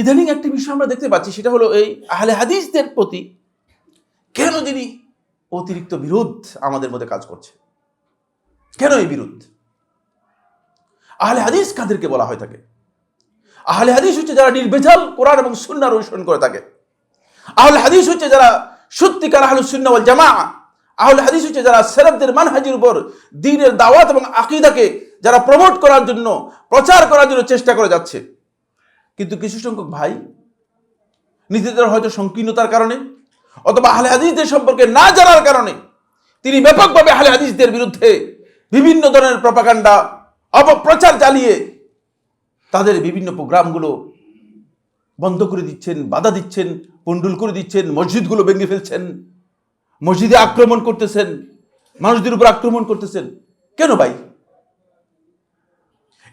ইদানিং একটি বিষয় আমরা দেখতে পাচ্ছি, সেটা হলো এই আহলে হাদিসদের প্রতি কেন যিনি অতিরিক্ত বিরোধ আমাদের মধ্যে কাজ করছে? কেন এই বিরোধ আহলে হাদিস কাদেরকে বলা হয় থাকে আহলে হাদিস হচ্ছে যারা নির্বেজাল কোরআন এবং সুন্নার অনুসরণ করে থাকে। আহলে হাদিস হচ্ছে যারা সত্যিকার আহলু সুন্না ওয়াল জামা আহলে হাদিস হচ্ছে যারা সেরাবদের মানহাজির উপর দিনের দাওয়াত এবং আকিদাকে যারা প্রমোট করার জন্য, প্রচার করার জন্য চেষ্টা করে যাচ্ছে। কিন্তু কিছু সংখ্যক ভাই নিজেদের হয়তো সংকীর্ণতার কারণে অথবা আহলে হাদিসদের সম্পর্কে না জানার কারণে তিনি ব্যাপকভাবে আহলে হাদিসদের বিরুদ্ধে বিভিন্ন ধরনের প্রপাকাণ্ডা অপপ্রচার চালিয়ে তাদের বিভিন্ন প্রোগ্রামগুলো বন্ধ করে দিচ্ছেন, বাধা দিচ্ছেন পন্ডুল করে দিচ্ছেন, মসজিদগুলো ভেঙে ফেলছেন, মসজিদে আক্রমণ করতেছেন, মানুষদের উপর আক্রমণ করতেছেন। কেন ভাই?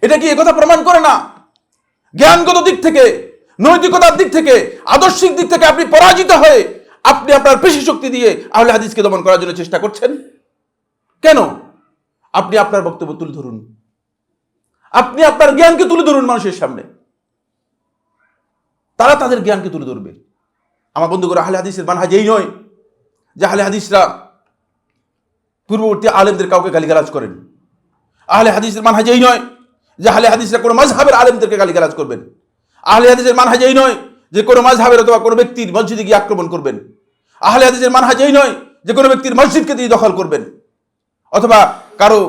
এটা কি একথা প্রমাণ করে না জ্ঞানগত দিক থেকে, নৈতিকতার দিক থেকে, আদর্শিক দিক থেকে আপনি পরাজিত হয়ে আপনি আপনার পেশি শক্তি দিয়ে আহলে হাদিসকে দমন করার জন্য চেষ্টা করছেন? কেন? আপনি আপনার বক্তব্য তুলে ধরুন। আপনি আপনার জ্ঞানকে তুলে ধরুন মানুষের সামনে। তারা তাদের জ্ঞানকে তুলে ধরবে। আমার বন্ধুগুলো আহলে হাদিসের মানহাজ এই নয় যে আহলে হাদিসরা পূর্ববর্তী আলেমদের কাউকে গালিগালাজ করেন। আহলে হাদিসের মানহাজ এই নয় যে আহলে হাদিসরা কোনো মাঝহাবের আলেমদেরকে গালিগালাজ করবেন। আহলে হাদিসের মানহাজ এই নয় যে কোনো মাঝহাবের অথবা কোনো ব্যক্তির মসজিদে গিয়ে আক্রমণ করবেন। আহলে হাদিসের মানহাজ এই নয় যে কোনো ব্যক্তির মসজিদকে দিয়ে দখল করবেন। অথবা কারও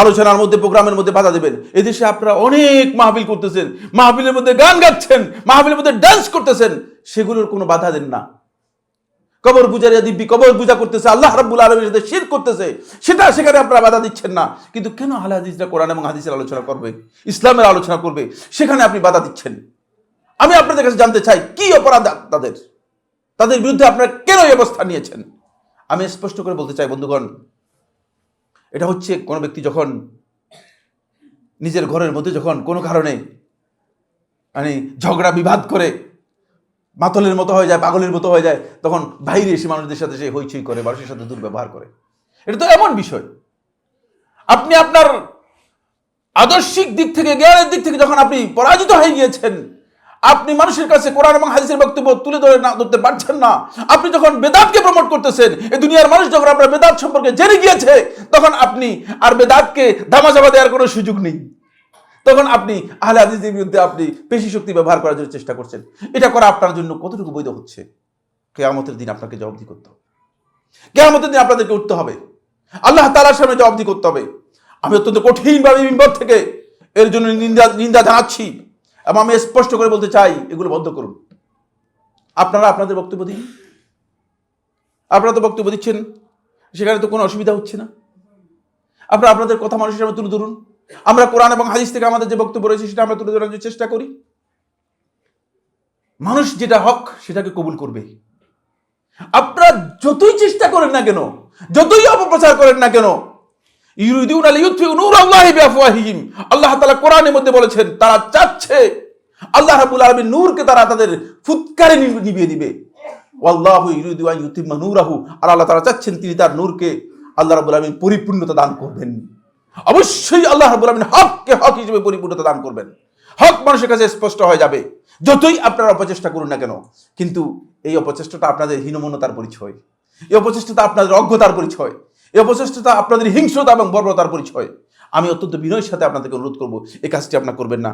আলোচনার মধ্যে, প্রোগ্রামের মধ্যে বাধা দেবেন। এদেশে আপনারা অনেক মাহফিল করতেছেন, মাহফিলের মধ্যে গান গাচ্ছেন, মাহফিলের মধ্যে ডান্স করতেছেন, সেগুলোর কোনো বাধা দেন না। কবর পূজারিয়া দিব্যি কবর পূজা করতেছে, আল্লাহ রাব্বুল আলমের সাথে শির করতেছে, সেটা সেখানে আপনারা বাধা দিচ্ছেন না। কিন্তু কেন আহলে হাদিসরা কোরআন এবং হাদিসের আলোচনা করবে? ইসলামের আলোচনা করবে, সেখানে আপনি বাধা দিচ্ছেন। আমি আপনাদের কাছে জানতে চাই, কি অপরাধ তাদের? তাদের বিরুদ্ধে আপনারা কেন এই অবস্থা নিয়েছেন? আমি স্পষ্ট করে বলতে চাই, বন্ধুগণ, এটা হচ্ছে কোনো ব্যক্তি যখন নিজের ঘরের মধ্যে যখন কোনো কারণে মানে ঝগড়া বিবাদ করে মাতলের মতো হয়ে যায়, পাগলের মতো হয়ে যায়, তখন বাইরে এসে মানুষদের সাথে সে হইচই করে, মানুষের সাথে দুর্ব্যবহার করে। এটা তো এমন বিষয়। আপনি আপনার আদর্শিক দিক থেকে, জ্ঞানের দিক থেকে যখন আপনি পরাজিত হয়ে গিয়েছেন, আপনি মানুষের কাছে কোরআন এবং হাদিসের বক্তব্য তুলে ধরে না ধরতে পারছেন না। আপনি যখন বেদাতকে প্রমোট করতেছেন, এই দুনিয়ার মানুষ যখন আপনার বেদাত সম্পর্কে জেনে গিয়েছে, তখন আপনি আর বেদাতকে ধামাচাপা দেওয়ার কোনো সুযোগ নেই। তখন আপনি আহলে হাদিসের বিরুদ্ধে আপনি পেশি শক্তি ব্যবহার করার জন্য চেষ্টা করছেন। এটা করা আপনার জন্য কতটুকু বৈধ হচ্ছে? কেয়ামতের দিন আপনাকে জবাবদি করতে হবে। কেয়ামতের দিন আপনাদেরকে উঠতে হবে। আল্লাহ তালার সামনে জবাবদি করতে হবে। আমি অত্যন্ত কঠিনভাবে বিপদ থেকে এর জন্য নিন্দা নিন্দা জানাচ্ছি এবং আমি স্পষ্ট করে বলতে চাই, এগুলো বন্ধ করুন। আপনারা আপনাদের বক্তব্য দিন। আপনারা তো বক্তব্য দিচ্ছেন, সেখানে তো কোনো অসুবিধা হচ্ছে না। আপনারা আপনাদের কথা মানুষের সামনে তুলে ধরুন। আমরা কোরআন এবং হাদিস থেকে আমাদের যে বক্তব্য রয়েছে সেটা আমরা তুলে ধরার চেষ্টা করি। মানুষ যেটা হক সেটাকে কবুল করবে। আপনারা যতই চেষ্টা করেন না কেন, যতই অপপ্রচার করেন না কেন, ইউরিদুন আল ইউতফিউ নূরাল্লাহি বিআফওয়াহিহিম, আল্লাহ তাআলা কোরআনের মধ্যে বলেছেন, তারা চাচ্ছে আল্লাহ রাব্বুল আলামিন নূরকে তারা তাদের ফুৎকারে নিভ- নিভিয়ে দিবে। ওয়াল্লাহু ইউরিদু আন ইউতিম্মা নূরাহু, আর আল্লাহ তাআলা চাচ্ছেন তিনি তার নূরকে আল্লাহ রাব্বুল আলামিন পরিপূর্ণতা দান করবেন। অবশ্যই আল্লাহ রাবুল আলমিন হককে হক হিসেবে পরিপূর্ণতা দান করবেন। হক মানুষের কাছে স্পষ্ট হয়ে যাবে, যতই আপনারা অপচেষ্টা করুন না কেন। কিন্তু এই অপচেষ্টাটা আপনাদের হীনমন্যতার পরিচয়, এই অপচেষ্টাটা আপনাদের অজ্ঞতার পরিচয়, এই অপচেষ্টাটা আপনাদের হিংস্রতা এবং বর্বরতার পরিচয়। আমি অত্যন্ত বিনয়ের সাথে আপনাদেরকে অনুরোধ করব, এই কাজটি আপনার করবেন না।